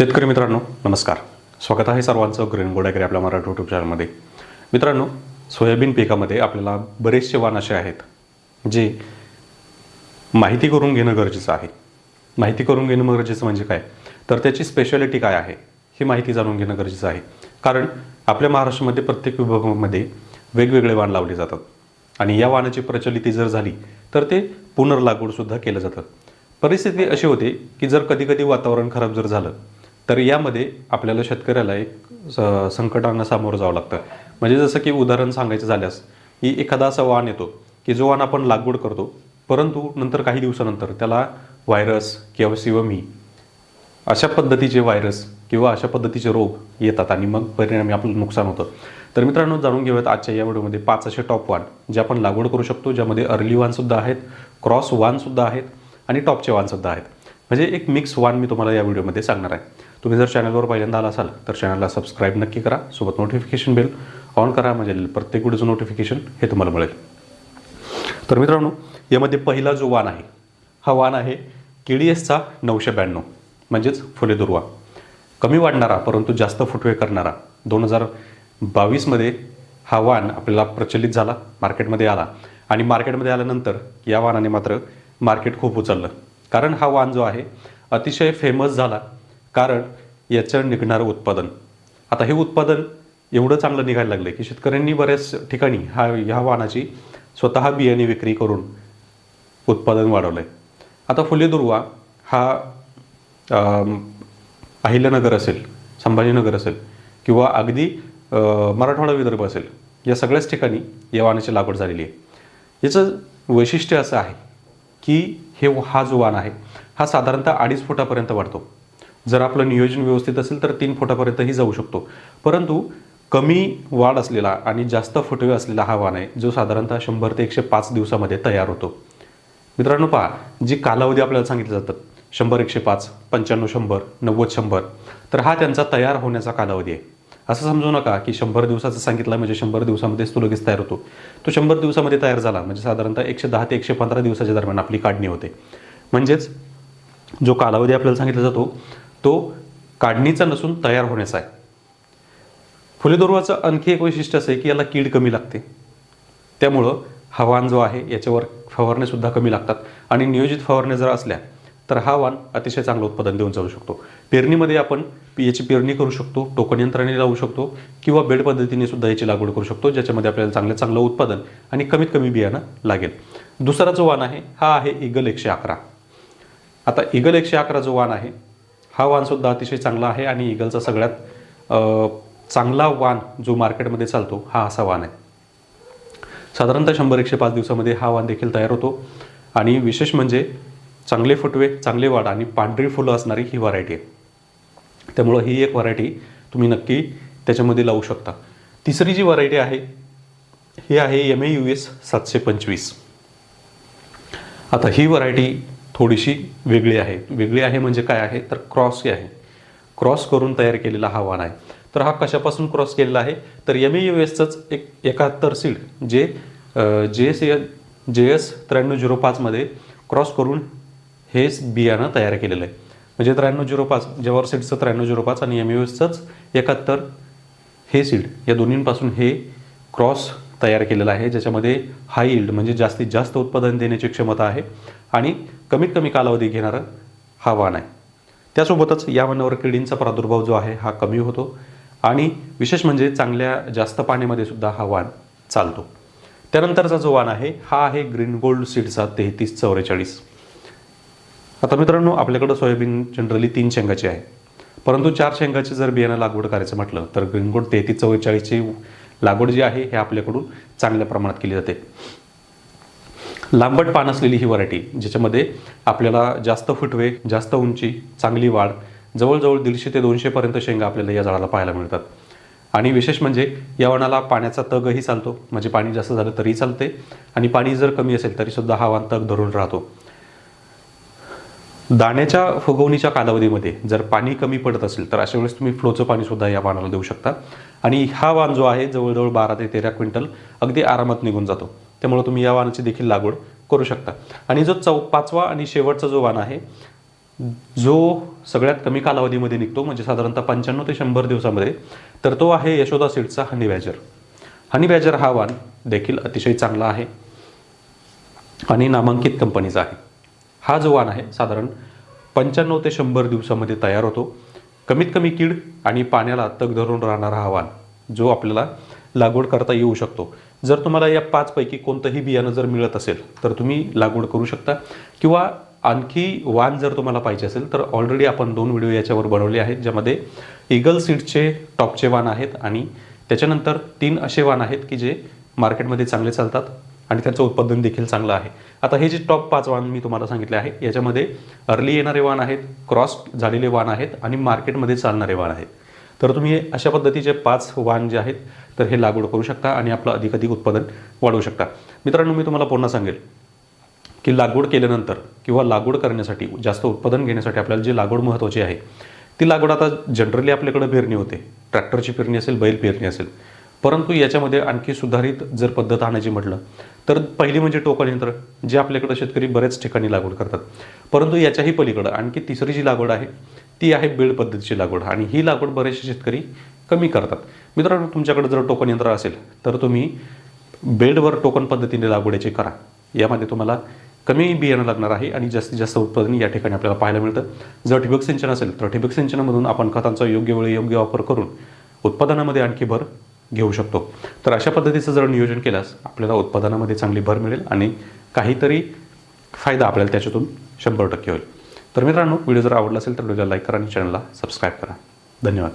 शेतकरी मित्रांनो नमस्कार. स्वागत आहे सर्वांचं ग्रीन गोड आपल्या मराठी यूट्यूब चॅनलमध्ये मित्रांनो सोयाबीन पिकामध्ये आपल्याला बरेचसे वाण असे आहेत जे माहिती करून घेणं गरजेचं आहे. माहिती करून घेणं गरजेचं म्हणजे काय? तर त्याची स्पेशालिटी काय आहे ही माहिती जाणून घेणं गरजेचं आहे. कारण आपल्या महाराष्ट्रामध्ये प्रत्येक विभागामध्ये वेगवेगळे वाण लावले जातात. आणि या वाणाची प्रचलिती जर झाली तर ते पुनर्लागवडसुद्धा केलं जातं. परिस्थिती अशी होते की जर कधी कधी वातावरण खराब जर झालं तर यामध्ये आपल्याला शेतकऱ्याला एक स- संकटांना सामोरं जावं लागतं. म्हणजे जसं की उदाहरण सांगायचं झाल्यास की एखादा असा वाण येतो की जो वाण आपण लागवड करतो परंतु नंतर काही दिवसानंतर त्याला व्हायरस किंवा सिवमी अशा पद्धतीचे व्हायरस किंवा अशा पद्धतीचे रोग येतात आणि मग परिणामी आपलं नुकसान होतं. तर मित्रांनो जाणून घेऊयात आजच्या या व्हिडिओमध्ये पाच असे टॉप वान जे आपण लागवड करू शकतो ज्यामध्ये अर्ली वाणसुद्धा आहेत क्रॉस वाणसुद्धा आहेत आणि टॉपचे वाणसुद्धा आहेत. म्हणजे एक मिक्स वाण मी तुम्हाला या व्हिडिओमध्ये सांगणार आहे. तुम्ही जर चॅनलवर पहिल्यांदा आला असाल तर चॅनलला सबस्क्राईब नक्की करा सोबत नोटिफिकेशन बेल ऑन करा म्हणजे प्रत्येक व्हिडिओचं नोटिफिकेशन हे तुम्हाला मिळेल. तर मित्रांनो यामध्ये पहिला जो वाण आहे हा वाण आहे केडीएसचा नऊशे ब्याण्णव म्हणजेच फुले दुर्वा. कमी वाढणारा परंतु जास्त फुटवे करणारा दोन हजार बावीसमध्ये हा वाण आपल्याला प्रचलित झाला मार्केटमध्ये आला. आणि मार्केटमध्ये आल्यानंतर या वाणाने मात्र मार्केट खूप उचललं. कारण हा वाण जो आहे अतिशय फेमस झाला. कारण याचं निघणारं उत्पादन. आता हे उत्पादन एवढं चांगलं निघायला लागलं की शेतकऱ्यांनी बऱ्याच ठिकाणी हा ह्या वाहनाची स्वतः बियाणे विक्री करून उत्पादन वाढवलं आहे आता फुले दुर्वा हा अहिल्यानगर असेल संभाजीनगर असेल किंवा अगदी मराठवाडा विदर्भ असेल या सगळ्याच ठिकाणी या वाहनाची लागवड झालेली आहे. याचं वैशिष्ट्य असं आहे की हे हा जो वाण आहे हा साधारणतः अडीच फुटापर्यंत वाढतो. जर आपलं नियोजन व्यवस्थित असेल तर तीन फुटापर्यंतही जाऊ शकतो. परंतु कमी वाढ असलेला आणि जास्त फुटवे असलेला हा वाण आहे जो साधारणतः शंभर ते एकशे पाच दिवसामध्ये तयार होतो. मित्रांनो पहा जी कालावधी आपल्याला सांगितलं जातात शंभर एकशे पाच पंच्याण्णव शंभर नव्वद शंभर तर हा त्यांचा तयार होण्याचा कालावधी आहे. असं समजू नका की शंभर दिवसाचं सांगितलं म्हणजे शंभर दिवसामध्येच तो लगेच तयार होतो. तो शंभर दिवसामध्ये तयार झाला म्हणजे साधारणतः एकशे दहा ते एकशे पंधरा दिवसाच्या दरम्यान आपली काढणी होते. म्हणजेच जो कालावधी आपल्याला सांगितला जातो तो काढणीचा नसून तयार होण्याचा आहे. फुलेदोरवाचं आणखी एक वैशिष्ट्य असं आहे की याला कीड कमी लागते. त्यामुळं हवान जो आहे याच्यावर फवारणेसुद्धा कमी लागतात. आणि नियोजित फवारण्या जर असल्या तर हा वाण अतिशय चांगलं उत्पादन देऊन जाऊ शकतो. पेरणीमध्ये आपण याची पेरणी करू शकतो टोकन यंत्राने लावू शकतो किंवा बेड पद्धतीने सुद्धा याची लागवड करू शकतो ज्याच्यामध्ये आपल्याला चांगलं चांगलं उत्पादन आणि कमीत कमी बियाणं लागेल. दुसरा जो वाण आहे हा आहे इगल एकशे अकरा. आता इगल एकशे अकरा जो वाण आहे हा वाणसुद्धा अतिशय चांगला आहे आणि इगलचा सगळ्यात चांगला वाण जो मार्केटमध्ये चालतो हा असा वाण आहे. साधारणतः शंभर एकशे पाच दिवसामध्ये हा वाण देखील तयार होतो. आणि विशेष म्हणजे चांगले फुटवे चांगले वाढ आणि पांढरी फुलं असणारी ही व्हरायटी आहे. त्यामुळं ही एक व्हरायटी तुम्ही नक्की त्याच्यामध्ये लावू शकता. तिसरी जी व्हरायटी आहे ही आहे एम ए यू एस सातशे पंचवीस. आता ही व्हरायटी थोडीशी वेगळी आहे. वेगळी आहे म्हणजे काय आहे? तर क्रॉस आहे. क्रॉस करून तयार केलेला हा वाण आहे. तर हा कशापासून क्रॉस केलेला आहे? तर एम ई यू एसचंच एक एकाहत्तर सीड जे जे एस जे एस त्र्याण्णव झिरो पाचमध्ये क्रॉस करून हेच बियाणं तयार केलेलं आहे. म्हणजे त्र्याण्णव झिरो पाच जवार सीडचं त्र्याण्णव झिरो पाच आणि एम यू एसचंच एकाहत्तर हे सीड या दोन्हींपासून हे क्रॉस तयार केलेलं आहे ज्याच्यामध्ये हाय इल्ड म्हणजे जास्तीत जास्त उत्पादन देण्याची क्षमता आहे आणि कमीत कमी कालावधी घेणारं हा वाण आहे. त्यासोबतच या वाणावर किडींचा प्रादुर्भाव जो आहे हा कमी होतो आणि विशेष म्हणजे चांगल्या जास्त पाण्यामध्ये सुद्धा हा वाण चालतो. त्यानंतरचा जो वाण आहे हा आहे ग्रीन गोल्ड सीडचा तेहतीस चौवेचाळीस आता मित्रांनो आपल्याकडं सोयाबीन जनरली तीन शेंगाची आहे. परंतु चार शेंगाची जर बियाणं लागवड करायचं म्हटलं तर ग्रीनगोड तेहतीस चव्वेचाळीसची लागवड जी आहे हे आपल्याकडून चांगल्या प्रमाणात केली जाते. लांबट पान असलेली ही व्हरायटी ज्याच्यामध्ये आपल्याला जास्त फुटवे जास्त उंची चांगली वाढ जवळजवळ दीडशे ते दोनशेपर्यंत शेंगा आपल्याला या झाडाला पाहायला मिळतात. आणि विशेष म्हणजे या वनाला पाण्याचा तगही चालतो. म्हणजे पाणी जास्त झालं तरीही चालते आणि पाणी जर कमी असेल तरीसुद्धा हा वाण तग धरून राहतो. दाण्याच्या फुगवणीच्या कालावधीमध्ये जर पाणी कमी पडत असेल तर अशा वेळेस तुम्ही फ्लोचं पाणी सुद्धा या वाणाला देऊ शकता. आणि हा वाण जो आहे जवळजवळ बारा ते तेरा क्विंटल अगदी आरामात निघून जातो. त्यामुळे तुम्ही या वाणाची देखील लागवड करू शकता. आणि जो चौ पाचवा आणि शेवटचा जो वाण आहे जो सगळ्यात कमी कालावधीमध्ये निघतो म्हणजे साधारणतः पंच्याण्णव ते शंभर दिवसामध्ये तर तो आहे यशोदा सीड्सचा हनी बॅजर. हनी बॅजर हा वाण देखील अतिशय चांगला आहे आणि नामांकित कंपनीचा आहे. हा जो वाण आहे साधारण पंच्याण्णव ते शंभर दिवसामध्ये तयार होतो. कमीत कमी कीड आणि पाण्याला तग धरून राहणारा हा वाण जो आपल्याला लागवड करता येऊ शकतो. जर तुम्हाला या पाचपैकी कोणतंही बियाणं जर मिळत असेल तर तुम्ही लागवड करू शकता. किंवा आणखी वाण जर तुम्हाला पाहिजे असेल तर ऑलरेडी आपण दोन व्हिडिओ याच्यावर बनवले आहेत ज्यामध्ये इगल सीडचे टॉपचे वाण आहेत आणि त्याच्यानंतर तीन असे वाण आहेत की जे मार्केटमध्ये चांगले चालतात. आणि त्यांचं उत्पादन देखील चांगलं आहे. आता हे जे टॉप पाच वाहन मी तुम्हाला सांगितले आहे याच्यामध्ये अर्ली येणारे वाण आहेत क्रॉस झालेले वाण आहेत आणि मार्केटमध्ये चालणारे वाण आहेत. तर तुम्ही अशा पद्धतीचे पाच वाहन जे आहेत तर हे लागवड करू शकता आणि आपलं अधिकाधिक उत्पादन वाढवू शकता. मित्रांनो मी तुम्हाला पुन्हा सांगेल की लागवड केल्यानंतर किंवा लागवड करण्यासाठी जास्त उत्पादन घेण्यासाठी आपल्याला जी लागवड महत्त्वाची आहे ती लागवड आता जनरली आपल्याकडे पेरणी होते. ट्रॅक्टरची पेरणी असेल बैल पेरणी असेल. परंतु याच्यामध्ये आणखी सुधारित जर पद्धत आणायची म्हटलं तर पहिली म्हणजे टोकन यंत्र जे आपल्याकडं शेतकरी बऱ्याच ठिकाणी लागवड करतात. परंतु याच्याही पलीकडं आणखी तिसरी जी लागवड आहे ती आहे बेड पद्धतीची लागवड. आणि ही लागवड बरेचसे शेतकरी कमी करतात. मित्रांनो तुमच्याकडे जर टोकन यंत्र असेल तर तुम्ही बेडवर टोकन पद्धतीने लागवडीची करा. यामध्ये तुम्हाला कमी बियाणं लागणार आहे आणि जास्तीत जास्त उत्पादन या ठिकाणी आपल्याला पाहायला मिळतं. जर ठिबक सिंचन असेल तर ठिबक सिंचनामधून आपण खतांचा योग्य वेळी योग्य वापर करून उत्पादनामध्ये आणखी भर घेऊ शकतो. तर अशा पद्धतीचं जर नियोजन केल्यास आपल्याला उत्पादनामध्ये चांगली भर मिळेल आणि काहीतरी फायदा आपल्याला त्याच्यातून शंभर टक्के होईल. तर मित्रांनो व्हिडिओ जर आवडला असेल तर व्हिडिओला लाईक करा आणि चॅनलला सबस्क्राईब करा. धन्यवाद.